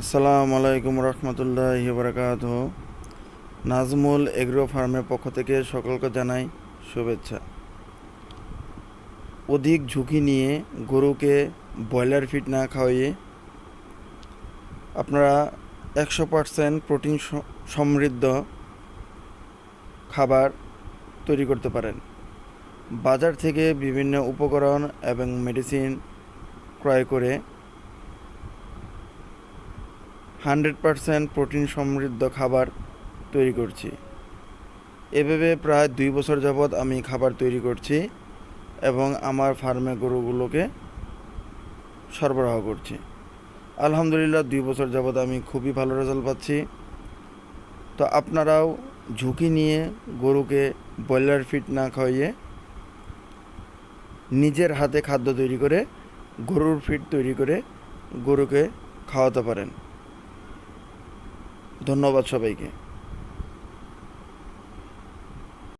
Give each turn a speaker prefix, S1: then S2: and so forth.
S1: আসসালামু আলাইকুম রহমতুল্লাহ বারকাত নাজমুল এগ্রো ফার্মের পক্ষ থেকে সকলকে জানাই শুভেচ্ছা। অধিক ঝুঁকি নিয়ে গরুকে ব্রয়লার ফিড না খাওয়িয়ে আপনারা একশো পারসেন্ট প্রোটিন সমৃদ্ধ খাবার তৈরি করতে পারেন। বাজার থেকে বিভিন্ন উপকরণ এবং মেডিসিন ক্রয় করে হান্ড্রেড পারসেন্ট প্রোটিন সমৃদ্ধ খাবার তৈরি করছি। এভাবে প্রায় দুই বছর যাবৎ আমি খাবার তৈরি করছি এবং আমার ফার্মে গরুগুলোকে সরবরাহ করছি। আলহামদুলিল্লাহ দুই বছর যাবৎ আমি খুবই ভালো রেজাল্ট পাচ্ছি। তো আপনারাও ঝুঁকি নিয়ে গরুকে ব্রয়লার ফিড না খাইয়ে নিজের হাতে খাদ্য তৈরি করে গরুর ফিড তৈরি করে গরুকে খাওয়াতে পারেন। ধন্যবাদ সবাইকে।